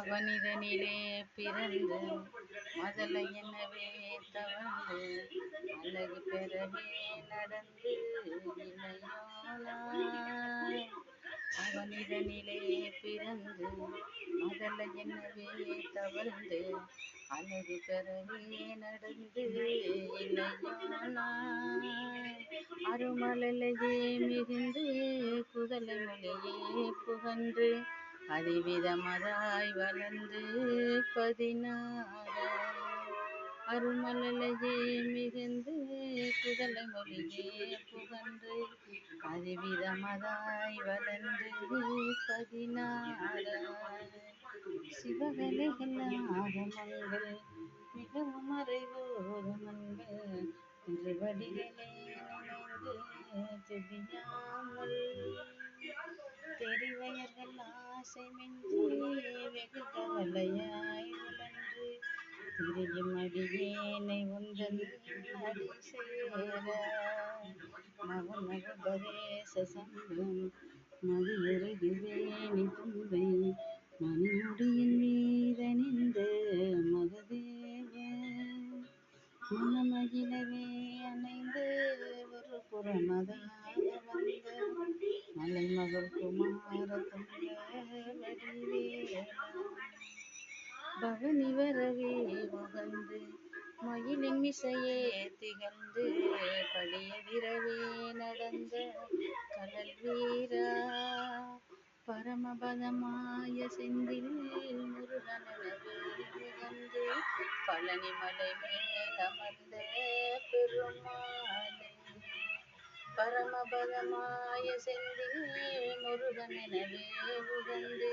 அவனிதனிலே பிறந்து மதலை எனவே தவழ்ந்து அழகு பெறவே நடந்து இளையோனாய் அவனிதனிலே பிறந்து மதலை எனவே தவழ்ந்து அழகு பெறவே நடந்து இளையோனாய் அருமலையே மிகுந்து குதலை மொழியே புகன்று அதிவிதமதாய் வளர்ந்து பதினாறாய் அருமலையே மிகுந்து குதலை மொழியே புகன்று அதிவிதமதாய் வளர்ந்து பதினாறாய் சிவகலைகள் மிகவும் மறைவோதும் திருவடிகளே நினைந்து துதியாமல் மலையாய் உழன்று திரியும் அடியேனை உந்தன் அடி சங்கம் மதியருகுவேணி தும்பை மணிமுடியின் மீதனிந்து மகதேவ மனமகிழவே அணைந்து ஒரு புறமதாக வந்த மலைமகள் குமார துங்க வடிவேலா பவனி வரவே உகந்து மயிலின் மிசையே திகழ்ந்து படியதிரவே நடந்த கடல் வீரா. பரமபதமாய செந்தில் முருகனவே உகந்து பழனிமலை மேலமர்ந்த பெருமாளே. பரமபதமாய செந்தில் முருகனவே உகந்து